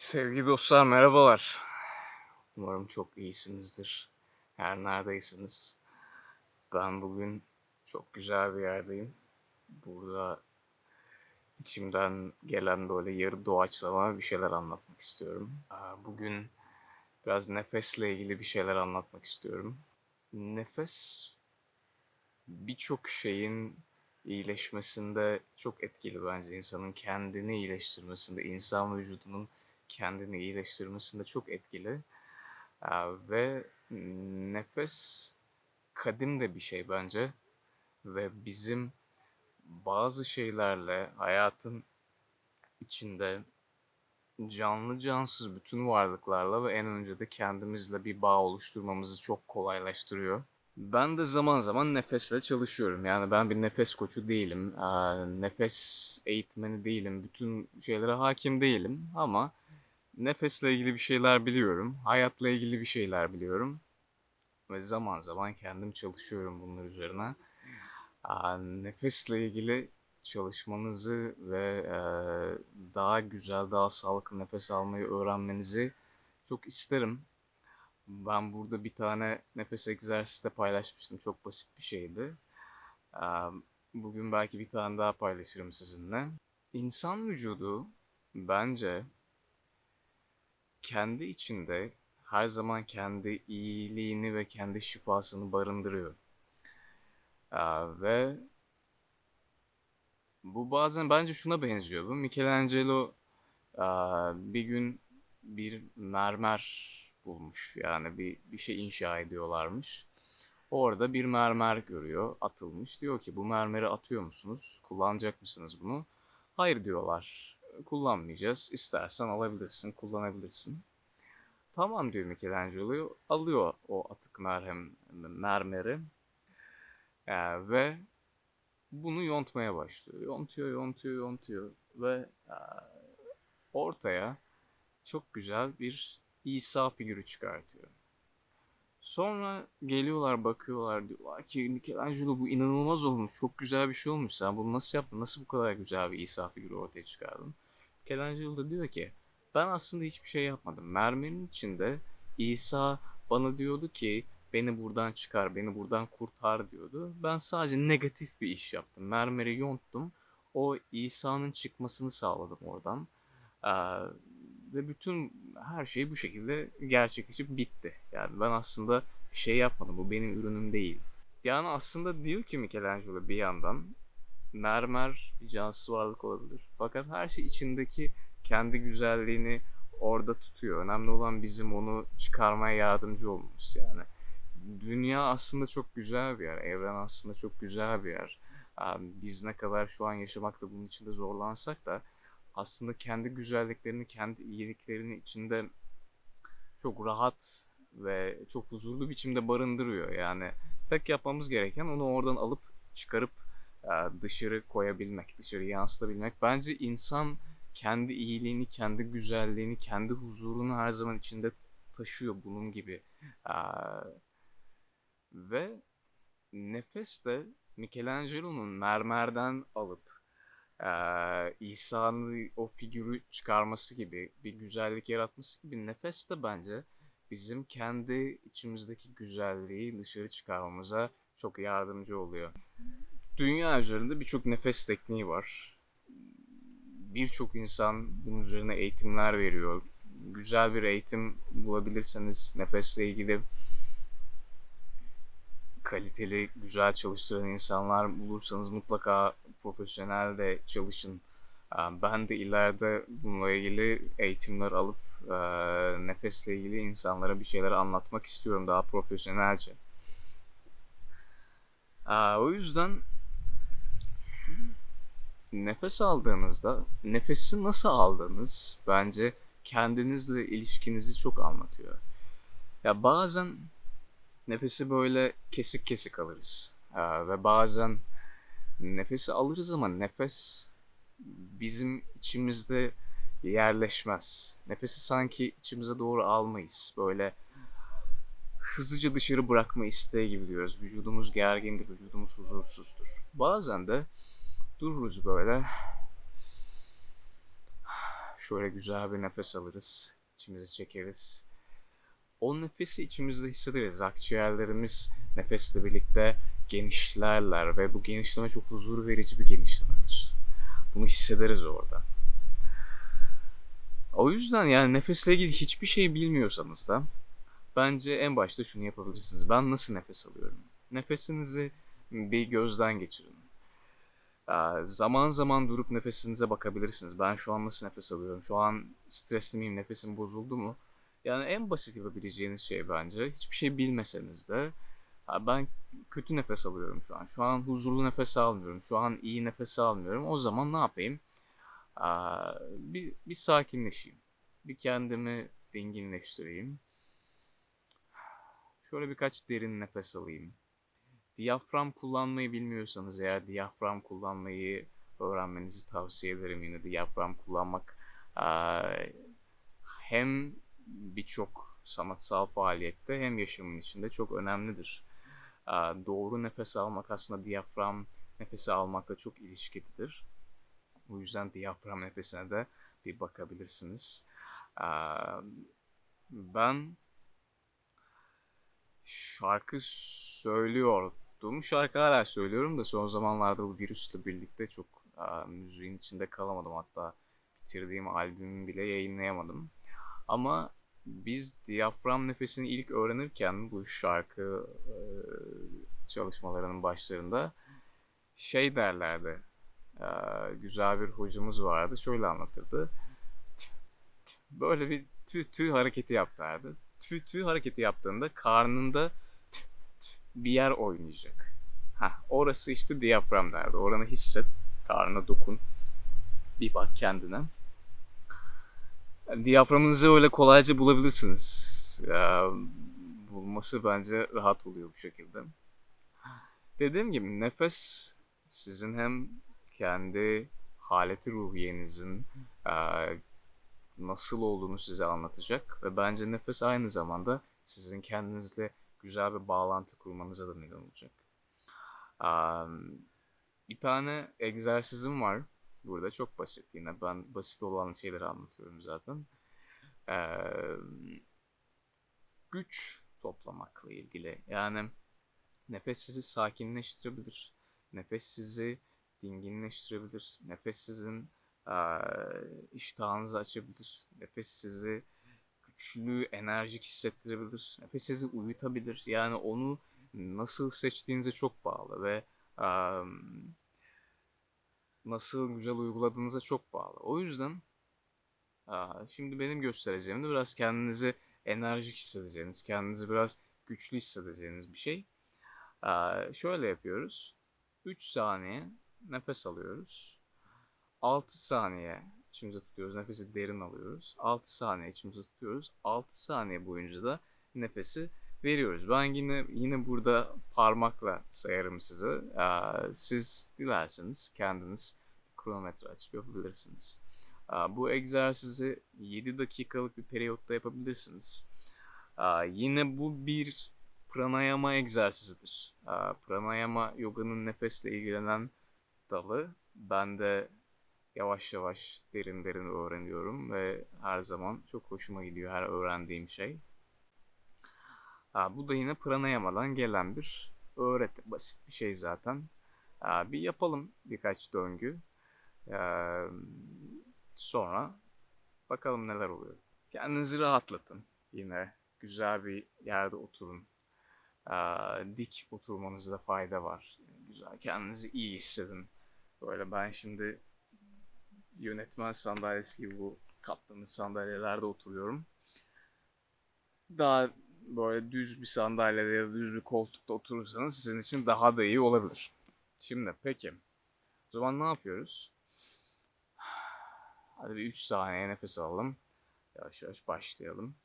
Sevgili dostlar merhabalar. Umarım çok iyisinizdir. Her neredeyseniz. Ben bugün çok güzel bir yerdeyim. Burada içimden gelen böyle yarı doğaçlama bir şeyler anlatmak istiyorum. Bugün biraz nefesle ilgili bir şeyler anlatmak istiyorum. Nefes birçok şeyin iyileşmesinde çok etkili bence. İnsanın kendini iyileştirmesinde, insan vücudunun kendini iyileştirmesinde çok etkili. Ve nefes kadim de bir şey bence. Ve bizim bazı şeylerle hayatın içinde canlı cansız bütün varlıklarla ve en önce de kendimizle bir bağ oluşturmamızı çok kolaylaştırıyor. Ben de zaman zaman nefesle çalışıyorum. Yani ben bir nefes koçu değilim. Nefes eğitmeni değilim. Bütün şeylere hakim değilim. Ama nefesle ilgili bir şeyler biliyorum. Hayatla ilgili bir şeyler biliyorum. Ve zaman zaman kendim çalışıyorum bunlar üzerine. Nefesle ilgili çalışmanızı ve e, daha güzel, daha sağlıklı nefes almayı öğrenmenizi çok isterim. Ben burada bir tane nefes egzersizi de paylaşmıştım. Çok basit bir şeydi. Bugün belki bir tane daha paylaşırım sizinle. İnsan vücudu bence kendi içinde her zaman kendi iyiliğini ve kendi şifasını barındırıyor. Aa, ve bu bazen bence şuna benziyor. Bu Michelangelo aa, bir gün bir mermer bulmuş. Yani bir, bir şey inşa ediyorlarmış. Orada bir mermer görüyor, atılmış. Diyor ki bu mermeri atıyor musunuz? Kullanacak mısınız bunu? Hayır diyorlar. Kullanmayacağız. İstersen alabilirsin, kullanabilirsin. Tamam diyor Michelangelo. Alıyor o atık merhem, mermeri. Ee, ve bunu yontmaya başlıyor. Yontuyor, yontuyor, yontuyor. Ve e, ortaya çok güzel bir İsa figürü çıkartıyor. Sonra geliyorlar bakıyorlar diyorlar ki Michelangelo bu inanılmaz olmuş. Çok güzel bir şey olmuş. Sen bunu nasıl yaptın? Nasıl bu kadar güzel bir İsa figürü ortaya çıkardın? Michelangelo da diyor ki ben aslında hiçbir şey yapmadım. Mermerin içinde İsa bana diyordu ki beni buradan çıkar, beni buradan kurtar diyordu. Ben sadece negatif bir iş yaptım. Mermeri yonttum. O İsa'nın çıkmasını sağladım oradan. Ee, ve bütün her şey bu şekilde gerçekleşip bitti. Yani ben aslında bir şey yapmadım. Bu benim ürünüm değil. Yani aslında diyor ki Michelangelo bir yandan mermer bir cansız varlık olabilir. Fakat her şey içindeki kendi güzelliğini orada tutuyor. Önemli olan bizim onu çıkarmaya yardımcı olmamız yani. Dünya aslında çok güzel bir yer. Evren aslında çok güzel bir yer. Abi Biz ne kadar şu an yaşamakta bunun içinde zorlansak da aslında kendi güzelliklerini, kendi iyiliklerini içinde çok rahat ve çok huzurlu biçimde barındırıyor. Yani tek yapmamız gereken onu oradan alıp çıkarıp dışarı koyabilmek, dışarı yansıtabilmek. Bence insan kendi iyiliğini, kendi güzelliğini, kendi huzurunu her zaman içinde taşıyor bunun gibi. E, ve nefes de Michelangelo'nun mermerden alıp eee, İsa'nın o figürü çıkarması gibi, bir güzellik yaratması gibi nefes de bence bizim kendi içimizdeki güzelliği dışarı çıkarmamıza çok yardımcı oluyor. Dünya üzerinde birçok nefes tekniği var. Birçok insan bunun üzerine eğitimler veriyor. Güzel bir eğitim bulabilirseniz nefesle ilgili kaliteli, güzel çalıştıran insanlar bulursanız mutlaka profesyonel de çalışın. Ee, Ben de ileride bununla ilgili eğitimler alıp e, nefesle ilgili insanlara bir şeyler anlatmak istiyorum daha profesyonelce. Ee, O yüzden nefes aldığınızda nefesi nasıl aldığınız bence kendinizle ilişkinizi çok anlatıyor. Ya bazen nefesi böyle kesik kesik alırız. Ee, ve bazen nefesi alırız ama nefes bizim içimizde yerleşmez. Nefesi sanki içimize doğru almayız. Böyle hızlıca dışarı bırakma isteği gibi diyoruz. Vücudumuz gergindir, vücudumuz huzursuzdur. Bazen de dururuz böyle. Şöyle güzel bir nefes alırız. İçimizi çekeriz. O nefesi içimizde hissederiz. Akciğerlerimiz nefesle birlikte genişlerler ve bu genişleme çok huzur verici bir genişlemedir. Bunu hissederiz orada. O yüzden yani nefesle ilgili hiçbir şey bilmiyorsanız da bence en başta şunu yapabilirsiniz. Ben nasıl nefes alıyorum? Nefesinizi bir gözden geçirin. Aa, Zaman zaman durup nefesinize bakabilirsiniz. Ben şu an nasıl nefes alıyorum? Şu an stresli miyim? Nefesim bozuldu mu? Yani en basit yapabileceğiniz şey bence hiçbir şey bilmeseniz de "Ha, ben kötü nefes alıyorum şu an. Şu an huzurlu nefes almıyorum. Şu an iyi nefes almıyorum. O zaman ne yapayım? Aa, bir, bir sakinleşeyim. Bir kendimi dinginleştireyim. Şöyle birkaç derin nefes alayım. Diyafram kullanmayı bilmiyorsanız eğer diyafram kullanmayı öğrenmenizi tavsiye ederim. Yine diyafram kullanmak hem birçok sanatsal faaliyette hem yaşamın içinde çok önemlidir. Doğru nefes almak aslında diyafram nefesi almakla çok ilişkilidir. O yüzden diyafram nefesine de bir bakabilirsiniz. Ben şarkı söylüyordum. Şarkı hala söylüyorum da son zamanlarda bu virüsle birlikte çok aa, müziğin içinde kalamadım. Hatta bitirdiğim albümü bile yayınlayamadım. Ama biz diyafram nefesini ilk öğrenirken bu şarkı e, çalışmalarının başlarında şey derlerdi. E, güzel bir hocamız vardı. Şöyle anlatırdı. Böyle bir tü tü hareketi yapardı. Tü tü hareketi yaptığında karnında bir yer oynayacak. Ha, orası işte diyafram derdi. Oranı hisset. Karnına dokun. Bir bak kendine. Diyaframınızı öyle kolayca bulabilirsiniz. Ya, bulması bence rahat oluyor bu şekilde. Dediğim gibi nefes sizin hem kendi haleti ruhiyenizin e, nasıl olduğunu size anlatacak ve bence nefes aynı zamanda sizin kendinizle güzel bir bağlantı kurmanıza da neden olacak. Am, Bir tane egzersizim var. Burada çok basit yine. Ben basit olan şeyleri anlatıyorum zaten. Ee, güç toplamakla ilgili. Yani nefes sizi sakinleştirebilir. Nefes sizi dinginleştirebilir. Nefes sizin eee, iştahınızı açabilir. Nefes sizi güçlü, enerjik hissettirebilir. Nefes sizi uyutabilir. Yani onu nasıl seçtiğinize çok bağlı ve eee, nasıl güzel uyguladığınıza çok bağlı. O yüzden aa, şimdi benim göstereceğim de biraz kendinizi enerjik hissedeceğiniz, kendinizi biraz güçlü hissedeceğiniz bir şey. Aa, şöyle yapıyoruz. 3 saniye nefes alıyoruz. 6 saniye içimize tutuyoruz. Nefesi derin alıyoruz. 6 saniye içimize tutuyoruz. 6 saniye boyunca da nefesi veriyoruz. Ben yine yine burada parmakla sayarım size. Ee, Siz dilerseniz kendiniz kronometre açıp yapabilirsiniz. Ee, Bu egzersizi 7 dakikalık bir periyotta yapabilirsiniz. Ee, Yine bu bir pranayama egzersizidir. Pranayama yoganın nefesle ilgilenen dalı. Ben de yavaş yavaş derin derin öğreniyorum ve her zaman çok hoşuma gidiyor her öğrendiğim şey. Ha, bu da yine pranayamadan gelen bir öğreti. Basit bir şey zaten. Ha, bir yapalım birkaç döngü. Ee, sonra bakalım neler oluyor. Kendinizi rahatlatın. Yine güzel bir yerde oturun. Aa, dik oturmanızda fayda var. Güzel kendinizi iyi hissedin. Böyle ben şimdi yönetmen sandalyesi gibi bu katlanır sandalyelerde oturuyorum. Daha böyle düz bir sandalyede ya da düz bir koltukta oturursanız sizin için daha da iyi olabilir. Şimdi peki. O zaman ne yapıyoruz? Hadi bir 3 saniye nefes alalım. Yavaş yavaş başlayalım.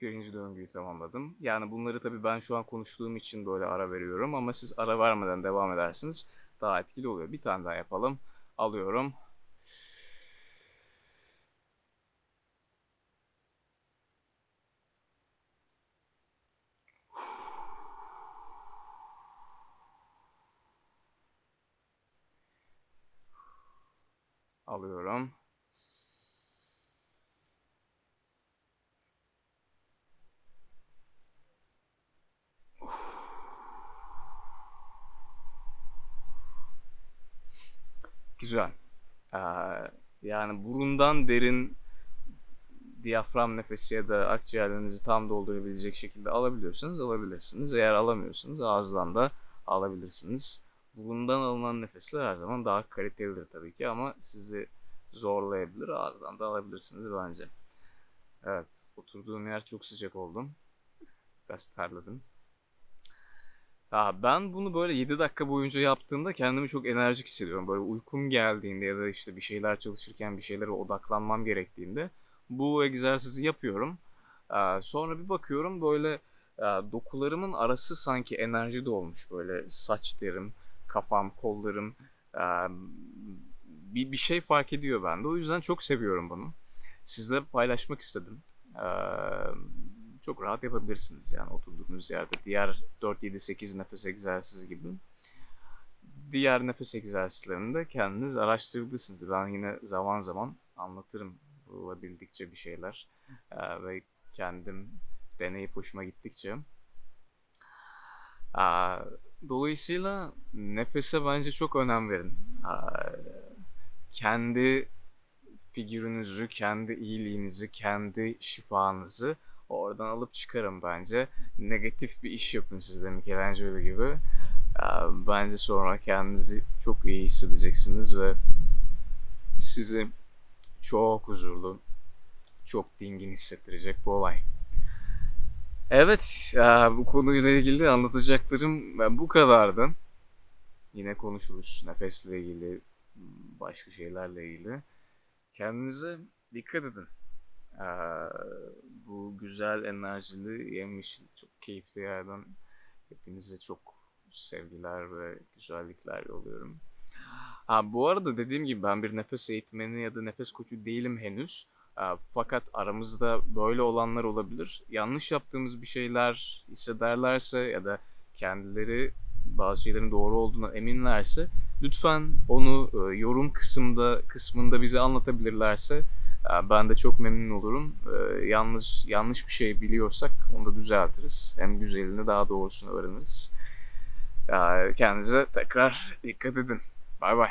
birinci döngüyü tamamladım. Yani bunları tabii ben şu an konuştuğum için böyle ara veriyorum ama siz ara vermeden devam edersiniz. Daha etkili oluyor. Bir tane daha yapalım. Alıyorum. Alıyorum. Güzel. Ee, yani burundan derin diyafram nefesi ya da akciğerlerinizi tam doldurabilecek şekilde alabiliyorsanız alabilirsiniz. Eğer alamıyorsanız ağızdan da alabilirsiniz. Burundan alınan nefesler her zaman daha kalitelidir tabii ki ama sizi zorlayabilir. Ağızdan da alabilirsiniz bence. Evet, oturduğum yer çok sıcak oldum. Biraz terledim. Ya ben bunu böyle 7 dakika boyunca yaptığımda kendimi çok enerjik hissediyorum. Böyle uykum geldiğinde ya da işte bir şeyler çalışırken bir şeylere odaklanmam gerektiğinde bu egzersizi yapıyorum. Sonra bir bakıyorum böyle dokularımın arası sanki enerji dolmuş. Böyle saç derim, kafam, kollarım bir, bir şey fark ediyor bende. O yüzden çok seviyorum bunu. Sizle paylaşmak istedim. Ee, Çok rahat yapabilirsiniz yani oturduğunuz yerde. Diğer 4-7-8 nefes egzersizi gibi. Diğer nefes egzersizlerini de kendiniz araştırabilirsiniz. Ben yine zaman zaman anlatırım bulabildikçe bir şeyler. Ee, ve kendim deneyip hoşuma gittikçe. Aa, dolayısıyla nefese bence çok önem verin. Aa, kendi figürünüzü, kendi iyiliğinizi, kendi şifanızı oradan alıp çıkarın bence. Negatif bir iş yapın siz de Michelangelo gibi. Aa, Bence sonra kendinizi çok iyi hissedeceksiniz ve sizi çok huzurlu, çok dingin hissettirecek bu olay. Evet, eee, bu konuyla ilgili anlatacaklarım ben bu kadardı. Yine konuşuruz nefesle ilgili, başka şeylerle ilgili. Kendinize dikkat edin. Eee, bu güzel, enerjili, yemyeşil, çok keyifli yerden hepinize çok sevgiler ve güzellikler yolluyorum. Ha, bu arada dediğim gibi ben bir nefes eğitmeni ya da nefes koçu değilim henüz. Ha, fakat aramızda böyle olanlar olabilir. Yanlış yaptığımız bir şeyler hissederlerse ya da kendileri bazı şeylerin doğru olduğuna eminlerse lütfen onu e, yorum kısımda kısmında bize anlatabilirlerse ben de çok memnun olurum. E, yanlış yanlış bir şey biliyorsak onu da düzeltiriz. Hem güzelini daha doğrusunu öğreniriz. E, kendinize tekrar dikkat edin. Bay bay.